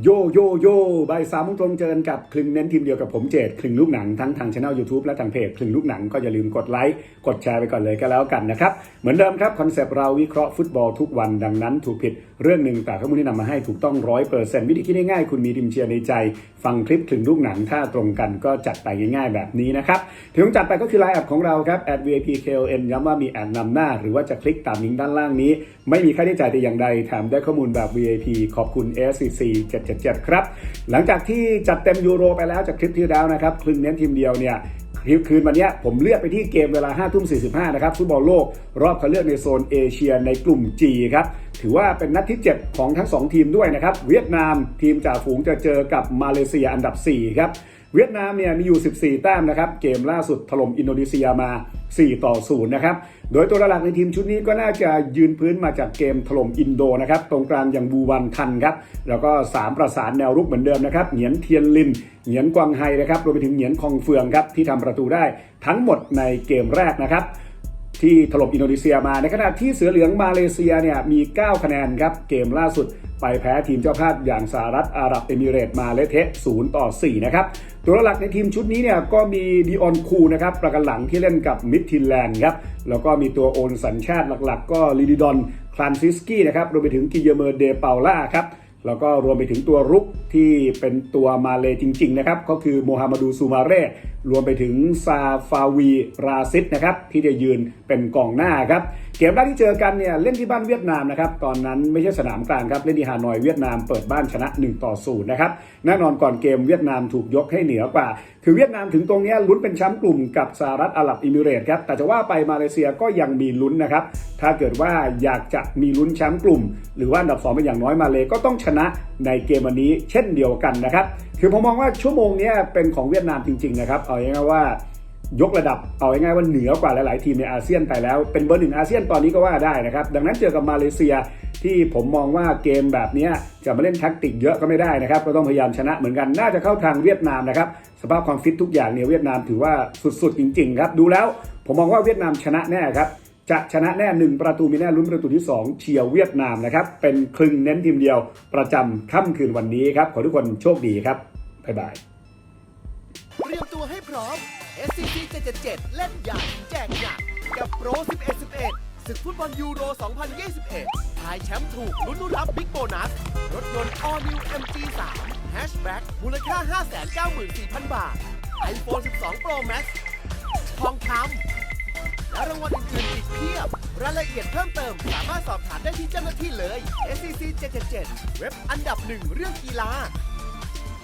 โยโยโย่บ่ายสามโมงตรงเจอกันกับคลึงเน้นทีมเดียวกับผมเจดคลึงลูกหนังทั้งทางช่อง YouTube และทางเพจคลึงลูกหนังก็อย่าลืมกดไลค์กดแชร์ไปก่อนเลยก็แล้วกันนะครับ เหมือนเดิมครับคอนเซปต์เราวิเคราะห์ฟุตบอลทุกวันดังนั้นถูกผิด เรื่องหนึ่งแต่ข้อมูลที่นำมาให้ถูกต้องร้อยเปอร์เซ็นต์วิธีคิดง่ายๆคุณมีทีมเชียร์ในใจ ฟังคลิปคลึงลูกหนังถ้าตรงกันก็จัดไปง่ายๆแบบนี้นะครับที่ต้องจัดไปก็คือไลน์แอปของเราครับ @vipkln ย้ำว่ามีแอดนำหน้า หรือว่าจะคลิกตามลิงก์ด้านล่างนี้ ไม่มีค่าใช้จ่ายแต่อย่างใดแถมได้ข้อมูลแบบ VIP ขอบคุณ SCC 777ครับหลังจากที่จัดเต็มยูโรไปแล้วจากคลิปที่แล้วนะครับคลึงเน้นทีมเดียวเนี่ยคืนวันนี้ผมเลือกไปที่เกมเวลา5ทุ่ม45นะครับฟุตบอลโลก รอบคัดเลือกในโซนเอเชียในกลุ่ม G ครับ ถือว่าเป็นนัดที่ 7 ของทั้ง 2 ทีมด้วยนะครับ เวียดนามทีมจ่าฝูงจะเจอกับมาเลเซียอันดับ 4 ครับ เวียดนามเนี่ยมีอยู่ 14 แต้มนะครับ เกมล่าสุดถล่มอินโดนีเซียมา 4 ต่อ 0 นะครับ โดยตัวหลักในทีมชุดนี้ก็น่าจะยืนพื้นมาจากเกมถล่มอินโดนะครับ ตรงกลางอย่างบูวันทันครับ แล้วก็ 3 ประสานแนวรุกเหมือนเดิมนะครับ เหงียนเทียนลิน เหงียนกวางไฮนะครับ รวมไปถึงเหงียนคองเฟืองครับที่ทำประตูได้ทั้งหมดในเกมแรกนะครับ ที่ถล่มอินโดนีเซียมา ในขณะที่เสือเหลืองมาเลเซียเนี่ยมี 9 คะแนนครับ เกมล่าสุดไปแพ้ทีมเจ้าภาพอย่างสหรัฐอาหรับเอมิเรตส์มาเลเทะ0ต่อ 4 นะครับ ตัวหลักในทีมชุดนี้เนี่ยก็มีดิออนคูนะครับประกันหลังที่เล่นกับมิดทินแลนด์ครับ แล้วก็มีตัวโอนสัญชาติหลักๆ ก็ลิดิดอนคลานซิสกี้นะครับรวมไปถึงกิเยเมอร์เดเปาล่าครับ แล้วก็รวมไปถึงตัวรุกที่เป็นตัวมาเลจริง ๆ นะครับ ก็คือโมฮัมหมัดูซูมาเร่รวมไปถึงซาฟาวีราซิดนะครับ ที่จะยืนเป็นกองหน้าครับ กมแรกที่เจอกันเนี่ยเล่นที่บ้านเวียดนามนะครับตอนนั้นไม่ใช่สนามกลางครับเล่นที่ฮานอยเวียดนามเปิดบ้านชนะ1ต่อ0นะครับแน่นอนก่อนเกมเวียดนามถูกยกให้เหนือกว่า คือเวียดนามถึงตรงนี้ลุ้นเป็นแชมป์กลุ่มกับสหรัฐอาหรับเอมิเรตส์ครับแต่จะว่าไปมาเลเซียก็ยังมีลุ้นนะครับถ้าเกิดว่าอยากจะมีลุ้นแชมป์กลุ่ม หรือว่าอันดับ2เป็นอย่างน้อยมาเลยก็ต้องชนะในเกมวันนี้เช่นเดียวกันนะครับคือผมมองว่าชั่วโมงนี้เป็นของเวียดนามจริงๆนะครับเอาง่ายๆว่า ยกระดับเอาง่ายๆว่าเหนือกว่าหลาย ๆ ทีมในอาเซียนไปแล้ว เป็นเบอร์หนึ่งอาเซียนตอนนี้ก็ว่าได้นะครับ ดังนั้นเจอกับมาเลเซียที่ผมมองว่าเกมแบบนี้จะมาเล่นแท็กติกเยอะก็ไม่ได้นะครับ ก็ต้องพยายามชนะเหมือนกันน่าจะเข้าทางเวียดนามนะครับสภาพความฟิตทุกอย่างเนี่ยเวียดนามถือว่าสุด ๆ จริง ๆ ครับ ดูแล้วผมมองว่าเวียดนามชนะแน่ครับจะชนะแน่หนึ่งประตูมีแน่ลุ้นประตูที่ 2 เชียร์เวียดนามนะครับ เป็นคลึงเน้นทีมเดียวประจำค่ำคืนวันนี้ครับ ขอทุกคนโชคดีครับ บ๊ายบาย ตัวให้พร้อม SCC 777 เล่นใหญ่แจกหนักกับโปร 11 11ศึกฟุตบอลยูโร 2021ทายแชมป์ถูกลุ้นรับบิ๊กโบนัส รถยนต์ All New MG3 Hatchback มูลค่า 594,000 บาท iPhone 12 Pro Max ทองคำและรางวัลอื่นๆอีกเพียบ รายละเอียดเพิ่มเติมสามารถสอบถามได้ที่เจ้าหน้าที่เลย SCC 777 เว็บอันดับหนึ่งเรื่องกีฬา